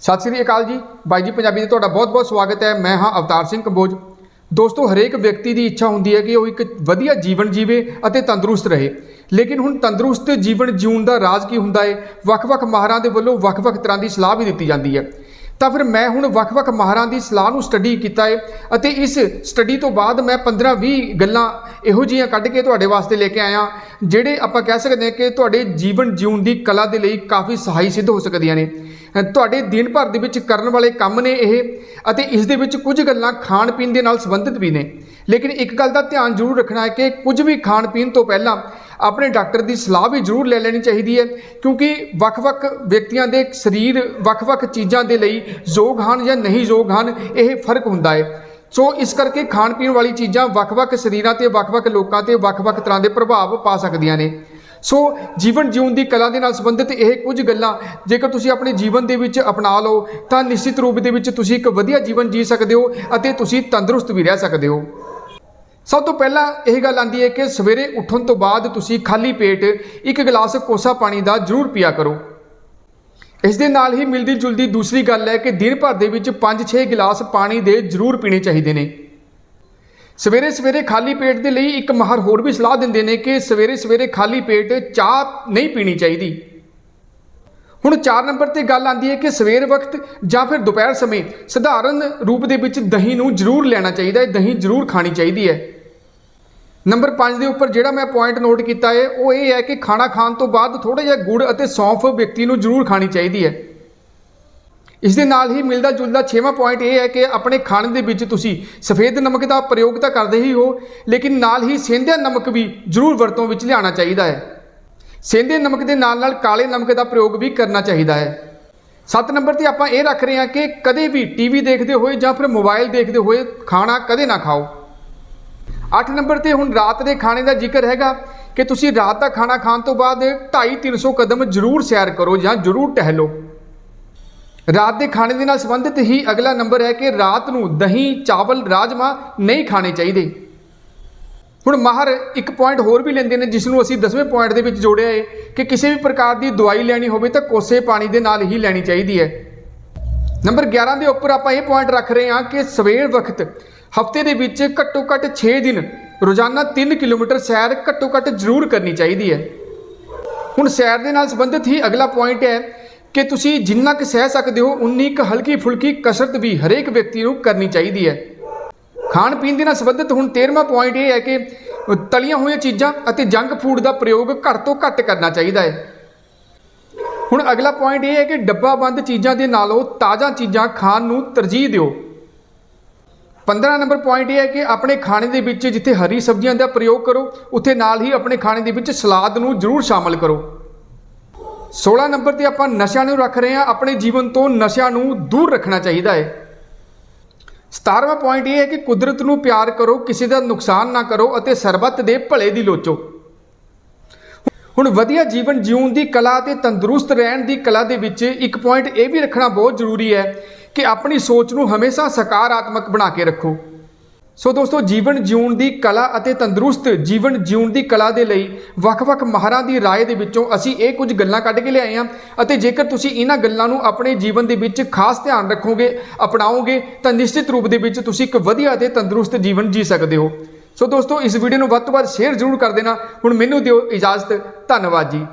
ਸਤਿ ਸ੍ਰੀ ਅਕਾਲ ਜੀ। ਬਾਈ ਜੀ, ਪੰਜਾਬੀ ਦੇ ਤੁਹਾਡਾ ਬਹੁਤ-ਬਹੁਤ ਸਵਾਗਤ ਹੈ। ਮੈਂ ਹਾਂ ਅਵਤਾਰ ਸਿੰਘ ਕੰਬੋਜ। ਦੋਸਤੋ, ਹਰੇਕ ਵਿਅਕਤੀ ਦੀ ਇੱਛਾ ਹੁੰਦੀ ਹੈ ਕਿ ਉਹ ਇੱਕ ਵਧੀਆ ਜੀਵਨ ਜੀਵੇ ਅਤੇ ਤੰਦਰੁਸਤ ਰਹੇ। ਲੇਕਿਨ ਹੁਣ ਤੰਦਰੁਸਤ ਜੀਵਨ ਜਿਉਣ ਦਾ ਰਾਜ਼ ਕੀ ਹੁੰਦਾ ਹੈ ਵੱਖ-ਵੱਖ ਮਾਹਰਾਂ ਦੇ ਵੱਲੋਂ ਵੱਖ-ਵੱਖ ਤਰ੍ਹਾਂ ਦੀ ਸਲਾਹ ਵੀ ਦਿੱਤੀ ਜਾਂਦੀ ਹੈ। ਤਾਂ ਫਿਰ ਮੈਂ ਹੁਣ ਵੱਖ-ਵੱਖ ਮਾਹਰਾਂ ਦੀ ਸਲਾਹ ਨੂੰ ਸਟੱਡੀ ਕੀਤਾ ਹੈ ਅਤੇ ਇਸ ਸਟੱਡੀ ਤੋਂ ਬਾਅਦ ਮੈਂ 15-20 ਗੱਲਾਂ ਇਹੋ ਜਿਹੀਆਂ ਕੱਢ ਕੇ ਤੁਹਾਡੇ ਵਾਸਤੇ ਲੈ ਕੇ ਆਇਆ, ਜਿਹੜੇ ਆਪਾਂ ਕਹਿ ਸਕਦੇ ਹਾਂ ਕਿ ਤੁਹਾਡੇ ਜੀਵਨ ਜਿਉਣ ਦੀ ਕਲਾ ਦੇ ਲਈ ਕਾਫੀ ਸਹਾਈ ਸਿੱਧ ਹੋ ਸਕਦੀਆਂ ਨੇ। ਤੁਹਾਡੇ ਦਿਨ ਭਰ ਦੇ ਵਿੱਚ ਕਰਨ ਵਾਲੇ ਕੰਮ ਨੇ ਇਹ ਅਤੇ ਇਸ ਦੇ ਵਿੱਚ ਕੁਝ ਗੱਲਾਂ ਖਾਣ ਪੀਣ ਦੇ ਨਾਲ ਸੰਬੰਧਿਤ ਵੀ ਨੇ। ਲੇਕਿਨ ਇੱਕ ਗੱਲ ਦਾ ਧਿਆਨ ਜ਼ਰੂਰ ਰੱਖਣਾ ਹੈ ਕਿ ਕੁਝ ਵੀ ਖਾਣ ਪੀਣ ਤੋਂ ਪਹਿਲਾਂ ਆਪਣੇ ਡਾਕਟਰ ਦੀ ਸਲਾਹ ਵੀ ਜ਼ਰੂਰ ਲੈ ਲੈਣੀ ਚਾਹੀਦੀ ਹੈ, ਕਿਉਂਕਿ ਵੱਖ-ਵੱਖ ਵਿਅਕਤੀਆਂ ਦੇ ਸਰੀਰ ਵੱਖ-ਵੱਖ ਚੀਜ਼ਾਂ ਦੇ ਲਈ ਯੋਗ ਹਨ ਜਾਂ ਨਹੀਂ ਯੋਗ ਹਨ, ਇਹ ਫ਼ਰਕ ਹੁੰਦਾ ਹੈ। ਸੋ ਇਸ ਕਰਕੇ ਖਾਣ ਪੀਣ ਵਾਲੀ ਚੀਜ਼ਾਂ ਵੱਖ-ਵੱਖ ਸਰੀਰਾਂ ਤੇ, ਵੱਖ-ਵੱਖ ਲੋਕਾਂ ਤੇ, ਵੱਖ-ਵੱਖ ਤਰ੍ਹਾਂ ਦੇ ਪ੍ਰਭਾਵ ਪਾ ਸਕਦੀਆਂ ਨੇ। ਸੋ ਜੀਵਨ ਜਿਉਣ ਦੀ ਕਲਾ ਦੇ ਨਾਲ ਸੰਬੰਧਿਤ ਇਹ ਕੁਝ ਗੱਲਾਂ ਜੇਕਰ ਤੁਸੀਂ ਆਪਣੇ ਜੀਵਨ ਦੇ ਵਿੱਚ ਅਪਣਾ ਲਓ, ਤਾਂ ਨਿਸ਼ਚਿਤ ਰੂਪ ਦੇ ਵਿੱਚ ਤੁਸੀਂ ਇੱਕ ਵਧੀਆ ਜੀਵਨ ਜੀ ਸਕਦੇ ਹੋ ਅਤੇ ਤੁਸੀਂ ਤੰਦਰੁਸਤ ਵੀ ਰਹਿ ਸਕਦੇ ਹੋ। ਸਭ ਤੋਂ ਪਹਿਲਾਂ ਇਹ ਗੱਲ ਆਂਦੀ ਹੈ ਕਿ ਸਵੇਰੇ ਉੱਠਣ ਤੋਂ ਬਾਅਦ ਤੁਸੀਂ ਖਾਲੀ ਪੇਟ ਇੱਕ ਗਲਾਸ ਕੋਸਾ ਪਾਣੀ ਦਾ ਜ਼ਰੂਰ ਪੀਆ ਕਰੋ। ਇਸ ਦੇ ਨਾਲ ਹੀ ਮਿਲਦੀ ਜੁਲਦੀ ਦੂਸਰੀ ਗੱਲ ਹੈ ਕਿ ਦਿਨ ਭਰ ਦੇ ਵਿੱਚ 5-6 ਗਲਾਸ ਪਾਣੀ ਦੇ ਜ਼ਰੂਰ ਪੀਣੇ ਚਾਹੀਦੇ ਨੇ। ਸਵੇਰੇ ਸਵੇਰੇ ਖਾਲੀ ਪੇਟ ਦੇ ਲਈ ਇੱਕ ਮਾਹਰ ਹੋਰ ਵੀ ਸਲਾਹ ਦਿੰਦੇ ਨੇ ਕਿ ਸਵੇਰੇ ਸਵੇਰੇ ਖਾਲੀ ਪੇਟ ਚਾਹ ਨਹੀਂ ਪੀਣੀ ਚਾਹੀਦੀ। ਹੁਣ 4 ਨੰਬਰ ਤੇ ਗੱਲ ਆਂਦੀ ਹੈ ਕਿ ਸਵੇਰ ਵਕਤ ਜਾਂ ਫਿਰ ਦੁਪਹਿਰ ਸਮੇਂ ਸਧਾਰਨ ਰੂਪ ਦੇ ਵਿੱਚ ਦਹੀਂ ਨੂੰ ਜ਼ਰੂਰ ਲੈਣਾ ਚਾਹੀਦਾ ਹੈ, ਦਹੀਂ ਜ਼ਰੂਰ ਖਾਣੀ ਚਾਹੀਦੀ ਹੈ। ਨੰਬਰ 5 ਦੇ ਉੱਪਰ ਜਿਹੜਾ ਮੈਂ ਪੁਆਇੰਟ ਨੋਟ ਕੀਤਾ ਹੈ, ਉਹ ਇਹ ਹੈ ਕਿ ਖਾਣਾ ਖਾਣ ਤੋਂ ਬਾਅਦ ਥੋੜਾ ਜਿਹਾ ਗੁੜ ਅਤੇ ਸੌਂਫ ਵਿਅਕਤੀ ਨੂੰ ਜ਼ਰੂਰ ਖਾਣੀ ਚਾਹੀਦੀ ਹੈ। ਇਸ ਦੇ ਨਾਲ ਹੀ ਮਿਲਦਾ ਜੁਲਦਾ 6ਵਾਂ ਪੁਆਇੰਟ ਇਹ ਹੈ ਕਿ ਆਪਣੇ ਖਾਣੇ ਦੇ ਵਿੱਚ ਤੁਸੀਂ ਸਫੇਦ ਨਮਕ ਦਾ ਪ੍ਰਯੋਗ ਤਾਂ ਕਰਦੇ ਹੀ ਹੋ, ਲੇਕਿਨ ਨਾਲ ਹੀ ਸੇਂਧਿਆ ਨਮਕ ਵੀ ਜ਼ਰੂਰ ਵਰਤੋਂ ਵਿੱਚ ਲਿਆਉਣਾ ਚਾਹੀਦਾ ਹੈ। ਸੇਂਧੇ ਨਮਕ ਦੇ ਨਾਲ ਨਾਲ ਕਾਲੇ ਨਮਕ ਦਾ ਪ੍ਰਯੋਗ ਵੀ ਕਰਨਾ ਚਾਹੀਦਾ ਹੈ। 7 ਨੰਬਰ ਤੇ ਆਪਾਂ ਇਹ ਰੱਖ ਰਹੇ ਹਾਂ ਕਿ ਕਦੇ ਵੀ ਟੀਵੀ ਦੇਖਦੇ ਹੋਏ ਜਾਂ ਫਿਰ ਮੋਬਾਈਲ ਦੇਖਦੇ ਹੋਏ ਖਾਣਾ ਕਦੇ ਨਾ ਖਾਓ। 8 ਨੰਬਰ ਤੇ ਹੁਣ ਰਾਤ ਦੇ ਖਾਣੇ ਦਾ ਜ਼ਿਕਰ ਹੈਗਾ ਕਿ ਤੁਸੀਂ ਰਾਤ ਦਾ ਖਾਣਾ ਖਾਣ ਤੋਂ ਬਾਅਦ 2.5-300 ਕਦਮ ਜ਼ਰੂਰ ਸੈਰ ਕਰੋ ਜਾਂ ਜ਼ਰੂਰ ਟਹਿਲੋ। ਰਾਤ ਦੇ ਖਾਣੇ ਦੇ ਨਾਲ ਸੰਬੰਧਿਤ ਹੀ ਅਗਲਾ ਨੰਬਰ ਹੈ ਕਿ ਰਾਤ ਨੂੰ ਦਹੀਂ, ਚਾਵਲ, ਰਾਜਮਾ ਨਹੀਂ ਖਾਣੇ ਚਾਹੀਦੇ। ਹੁਣ ਮਾਹਰ ਇੱਕ ਪੁਆਇੰਟ ਹੋਰ ਵੀ ਲੈਂਦੇ ਨੇ ਜਿਸ ਨੂੰ ਅਸੀਂ 10ਵੇਂ ਪੁਆਇੰਟ ਦੇ ਵਿੱਚ ਜੋੜਿਆ ਹੈ ਕਿ ਕਿਸੇ ਵੀ ਪ੍ਰਕਾਰ ਦੀ ਦਵਾਈ ਲੈਣੀ ਹੋਵੇ ਤਾਂ ਕੋਸੇ ਪਾਣੀ ਦੇ ਨਾਲ ਹੀ ਲੈਣੀ ਚਾਹੀਦੀ ਹੈ। ਨੰਬਰ 11 ਦੇ ਉੱਪਰ ਆਪਾਂ ਇਹ ਪੁਆਇੰਟ ਰੱਖ ਰਹੇ ਹਾਂ ਕਿ ਸਵੇਰ ਵਕਤ ਹਫ਼ਤੇ ਦੇ ਵਿੱਚ ਘੱਟੋ ਘੱਟ 6 ਦਿਨ ਰੋਜ਼ਾਨਾ 3 ਕਿਲੋਮੀਟਰ ਸੈਰ ਘੱਟੋ ਘੱਟ ਜ਼ਰੂਰ ਕਰਨੀ ਚਾਹੀਦੀ ਹੈ। ਹੁਣ ਸੈਰ ਦੇ ਨਾਲ ਸੰਬੰਧਿਤ ਹੀ ਅਗਲਾ ਪੁਆਇੰਟ ਹੈ ਕਿ ਤੁਸੀਂ ਜਿੰਨਾ ਕੁ ਸਹਿ ਸਕਦੇ ਹੋ, ਉਨੀ ਕੁ ਹਲਕੀ ਫੁਲਕੀ ਕਸਰਤ ਵੀ ਹਰੇਕ ਵਿਅਕਤੀ ਨੂੰ ਕਰਨੀ ਚਾਹੀਦੀ ਹੈ। ਖਾਣ ਪੀਣ ਦੇ ਨਾਲ ਸੰਬੰਧਿਤ ਹੁਣ 13ਵਾਂ ਪੁਆਇੰਟ ਇਹ ਹੈ ਕਿ ਤਲੀਆਂ ਹੋਈਆਂ ਚੀਜ਼ਾਂ ਅਤੇ ਜੰਕ ਫੂਡ ਦਾ ਪ੍ਰਯੋਗ ਘੱਟ ਤੋਂ ਘੱਟ ਕਰਨਾ ਚਾਹੀਦਾ ਹੈ। ਹੁਣ ਅਗਲਾ ਪੁਆਇੰਟ ਇਹ ਹੈ ਕਿ ਡੱਬਾ ਬੰਦ ਚੀਜ਼ਾਂ ਦੇ ਨਾਲੋਂ ਤਾਜ਼ਾ ਚੀਜ਼ਾਂ ਖਾਣ ਨੂੰ ਤਰਜੀਹ ਦਿਓ। 15 ਨੰਬਰ ਪੁਆਇੰਟ ਇਹ ਹੈ ਕਿ ਆਪਣੇ ਖਾਣੇ ਦੇ ਵਿੱਚ ਜਿੱਥੇ ਹਰੀ ਸਬਜ਼ੀਆਂ ਦਾ ਪ੍ਰਯੋਗ ਕਰੋ, ਉੱਥੇ ਨਾਲ ਹੀ ਆਪਣੇ ਖਾਣੇ ਦੇ ਵਿੱਚ ਸਲਾਦ ਨੂੰ ਜ਼ਰੂਰ ਸ਼ਾਮਲ ਕਰੋ। 16 ਨੰਬਰ ਤੇ ਆਪਾਂ ਨਸ਼ਿਆਂ ਨੂੰ ਰੱਖ ਰਹੇ ਹਾਂ, ਆਪਣੇ ਜੀਵਨ ਤੋਂ ਨਸ਼ਿਆਂ ਨੂੰ ਦੂਰ ਰੱਖਣਾ ਚਾਹੀਦਾ ਹੈ। 17ਵਾਂ ਪੁਆਇੰਟ ਇਹ ਹੈ ਕਿ ਕੁਦਰਤ ਨੂੰ ਪਿਆਰ ਕਰੋ, ਕਿਸੇ ਦਾ ਨੁਕਸਾਨ ਨਾ ਕਰੋ ਅਤੇ ਸਰਬੱਤ ਦੇ ਭਲੇ ਦੀ ਲੋਚੋ ਹੁਣ ਵਧੀਆ ਜੀਵਨ ਜਿਉਣ ਦੀ ਕਲਾ ਤੇ ਤੰਦਰੁਸਤ ਰਹਿਣ ਦੀ ਕਲਾ ਦੇ ਵਿੱਚ ਇੱਕ ਪੁਆਇੰਟ ਇਹ ਵੀ ਰੱਖਣਾ ਬਹੁਤ ਜ਼ਰੂਰੀ ਹੈ ਕਿ ਆਪਣੀ ਸੋਚ ਨੂੰ ਹਮੇਸ਼ਾ ਸਕਾਰਾਤਮਕ ਬਣਾ ਕੇ ਰੱਖੋ ਸੋ ਦੋਸਤੋ ਜੀਵਨ ਜਿਉਣ ਦੀ ਕਲਾ ਅਤੇ ਤੰਦਰੁਸਤ ਜੀਵਨ ਜਿਉਣ ਦੀ ਕਲਾ ਦੇ ਲਈ ਵੱਖ-ਵੱਖ ਮਾਹਰਾਂ ਦੀ رائے ਦੇ ਵਿੱਚੋਂ ਅਸੀਂ ਇਹ ਕੁਝ ਗੱਲਾਂ ਕੱਢ ਕੇ ਲਿਆਏ ਹਾਂ ਅਤੇ ਜੇਕਰ ਤੁਸੀਂ ਇਹਨਾਂ ਗੱਲਾਂ ਨੂੰ ਆਪਣੇ ਜੀਵਨ ਦੇ ਵਿੱਚ ਖਾਸ ਧਿਆਨ ਰੱਖੋਗੇ ਅਪਣਾਓਗੇ ਤਾਂ ਨਿਸ਼ਚਿਤ ਰੂਪ ਦੇ ਵਿੱਚ ਤੁਸੀਂ ਇੱਕ ਵਧੀਆ ਅਤੇ ਤੰਦਰੁਸਤ ਜੀਵਨ ਜੀ ਸਕਦੇ ਹੋ ਸੋ ਦੋਸਤੋ ਇਸ ਵੀਡੀਓ ਨੂੰ ਵੱਧ ਤੋਂ ਵੱਧ ਸ਼ੇਅਰ ਜ਼ਰੂਰ ਕਰ ਦੇਣਾ ਹੁਣ ਮੈਨੂੰ ਦਿਓ ਇਜਾਜ਼ਤ ਧੰਨਵਾਦ ਜੀ